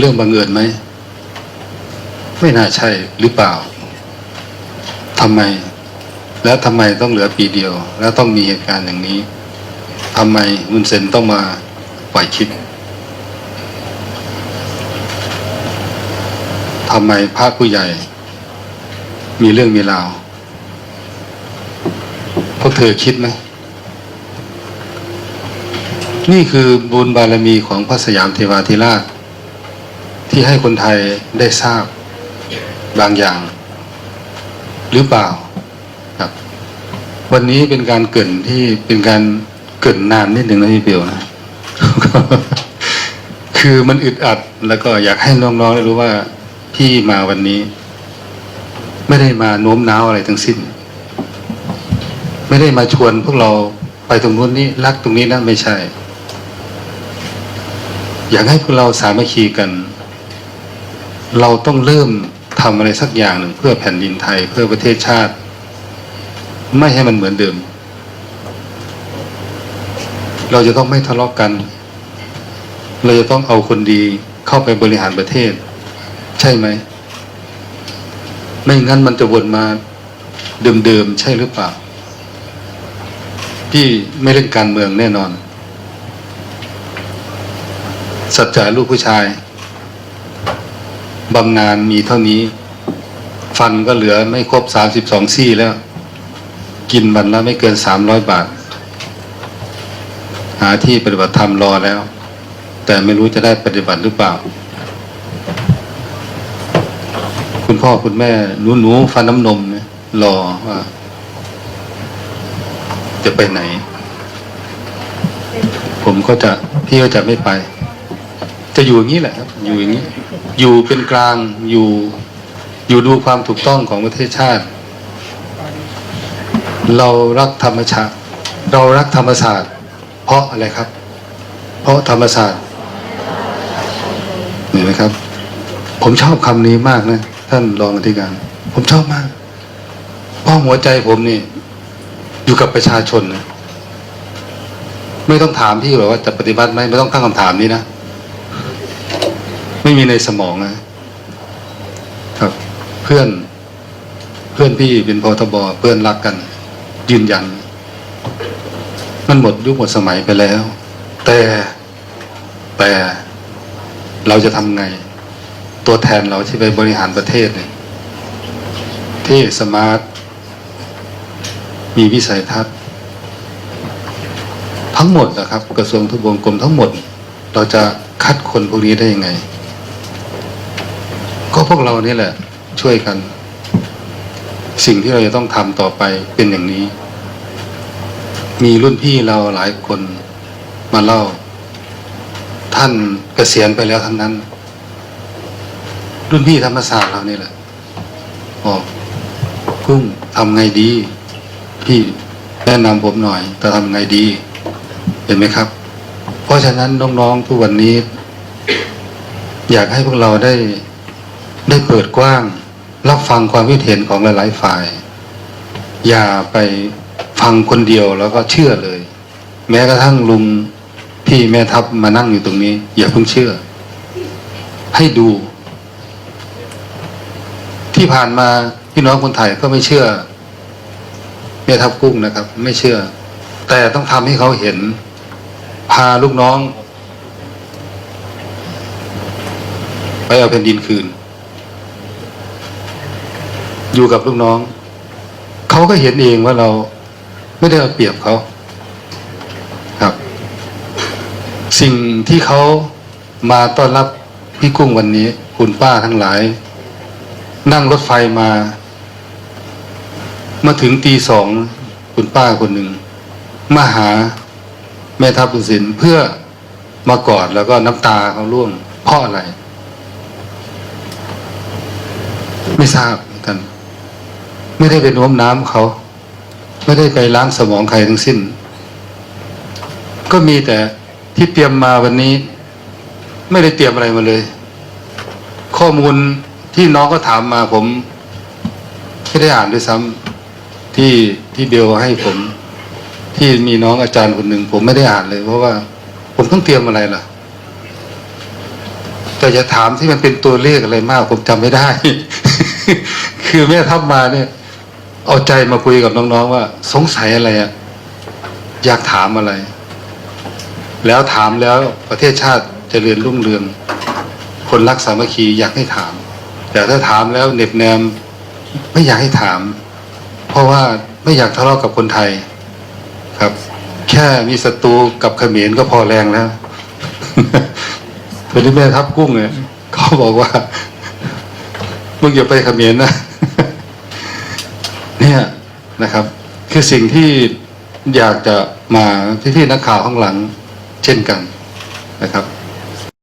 เรื่องบังเอิญไหม ไม่น่าใช่หรือเปล่าทำไม แล้วทำไมต้องเหลือปีเดียว แล้วต้องมีเหตุการณ์อย่างนี้ทำไมมุนเซนต้องมาปล่อยคลิปทำไมพระผู้ใหญ่ มีเรื่องมีราวพวกเธอคิดไหมนี่คือบุญบารมีของพระสยามเทวาธิราช ที่ให้คนไทยได้ทราบบางอย่าง หรือเปล่าครับ วันนี้เป็นการเกินที่เป็นการเกินนานนิดหนึ่งนะพี่เปียวนะคือมันอึดอัดแล้วก็อยากให้น้องๆได้รู้ว่าพี่มาวันนี้ ไม่ได้มาโน้มน้าวอะไรทั้งสิ้น ไม่ได้มาชวนพวกเราไปตรงนู้นนี่รักตรงนี้นะไม่ใช่ อยากให้พวกเราสามัคคีกัน เราต้องเริ่มทำอะไรสักอย่างหนึ่งเพื่อแผ่นดินไทย เพื่อประเทศชาติ ไม่ให้มันเหมือนเดิม เราจะต้องไม่ทะเลาะกกัน เราจะต้องเอาคนดีเข้าไปบริหารประเทศ ใช่ไหม ไม่งั้นมันจะวนมาเดิมๆใช่หรือเปล่า พี่ไม่เล่นการเมืองแน่นอน สัจจะลูกผู้ชาย บำนาญมีเท่านี้ ฟันก็เหลือไม่ครบสามสิบสองซี่แล้ว กินวันละไม่เกินสามร้อยบาท หาที่ปฏิบัติธรรมรอแล้ว แต่ไม่รู้จะได้ปฏิบัติหรือเปล่า คุณพ่อคุณแม่หนูหนูฟันน้ำนมเนี่ยรอว่า จะไปไหน ผมก็จะพี่ก็จะไม่ไป จะอยู่อย่างนี้แหละครับ อยู่อย่างนี้ อยู่เป็นกลางอยู่อยู่ดูความถูกต้องของประเทศชาติ เรารักธรรมชาติ เรารักธรรมศาสตร์ เพราะอะไรครับ เพราะธรรมศาสตร์เห็นไหมครับ ผมชอบคำนี้มากนะ ท่านรองอธิการ ผมชอบมาก เพราะหัวใจผมนี่ อยู่กับประชาชนนะไม่ต้องถามพี่หรอกว่าจะปฏิบัติไหมไม่ต้องตั้งคำถามนี้นะ ไม่มีในสมองนะครับ เพื่อนเพื่อนพี่เป็นพทบเพื่อนรักกัน ยืนยัน มันหมดยุคหมดสมัยไปแล้ว แต่แต่เราจะทำไง ตัวแทนเราที่ไปบริหารประเทศเนี่ยที่สมาร์ท มีวิสัยทัศน์ ทั้งหมดนะครับ กระทรวงทบวงกรมทั้งหมด เราจะคัดคนพวกนี้ได้ยังไง ก็พวกเรานี่แหละ ช่วยกัน สิ่งที่เราจะต้องทำต่อไปเป็นอย่างนี้ มีรุ่นพี่เราหลายคนมาเล่า ท่านเกษียณไปแล้วทั้งนั้น รุ่นพี่ธรรมศาสตร์เรานี่แหละบอกกุ้งทำไงดี พี่แนะนำผมหน่อยจะทำไงดี เห็นไหมครับ เพราะฉะนั้นน้องๆทุกวันนี้ อยากให้พวกเราได้ ได้เปิดกว้าง รับฟังความคิดเห็นของหลาย ๆ ฝ่าย อย่าไปฟังคนเดียวแล้วก็เชื่อเลย แม้กระทั่งลุงพี่แม่ทัพมานั่งอยู่ตรงนี้ อย่าเพิ่งเชื่อ ให้ดู ที่ผ่านมาพี่น้องคนไทยก็ไม่เชื่อแม่ทัพกุ้งนะครับ ไม่เชื่อ แต่ต้องทำให้เขาเห็น พาลูกน้อง ไปเอาแผ่นดินคืน อยู่กับลูกน้อง เขาก็เห็นเองว่าเราไม่ได้เอาเปรียบเขาครับ สิ่งที่เขามาต้อนรับพี่กุ้งวันนี้ คุณป้าทั้งหลาย นั่งรถไฟมา มาถึงตีสองคุณป้าคนหนึ่งมาหาแม่ทัพบุญสินเพื่อมากอดแล้วก็น้ำตาเขาร่วงเพราะอะไร ไม่ทราบกัน ไม่ได้ไปโน้มน้ำเขา ไม่ได้ไปล้างสมองใครทั้งสิ้น ก็มีแต่ที่เตรียมมาวันนี้ ไม่ได้เตรียมอะไรมาเลย ข้อมูลที่น้องก็ถามมาผมไม่ได้อ่านด้วยซ้ำที่ที่เบลให้ผม ที่มีน้องอาจารย์คนหนึ่งผมไม่ได้อ่านเลย เพราะว่า ผมต้องเตรียมอะไรล่ะแต่แต่อย่าถามที่มันเป็นตัวเลขอะไรมาก ผมจำไม่ได้ คือแม่ทัพมาเนี่ย เอาใจมาคุยกับน้องๆว่า สงสัยอะไรอะอยากถามอะไร แล้วถามแล้วประเทศชาติเจริญรุ่งเรือง คนรักสามัคคีอยากให้ถาม แต่ถ้าถามแล้วเหน็บแนมไม่อยากให้ถาม เพราะว่าไม่อยากทะเลาะกับคนไทย ครับ แค่มีศัตรูกับเขมรก็พอแรงแล้วตัวนี้แม่ทัพกุ้งเนี่ยเขาบอกว่ามึงอย่าไปเขมรนะเนี่ย นะครับ คือสิ่งที่อยากจะมาพี่ๆนักข่าวข้างหลังเช่นกันนะครับ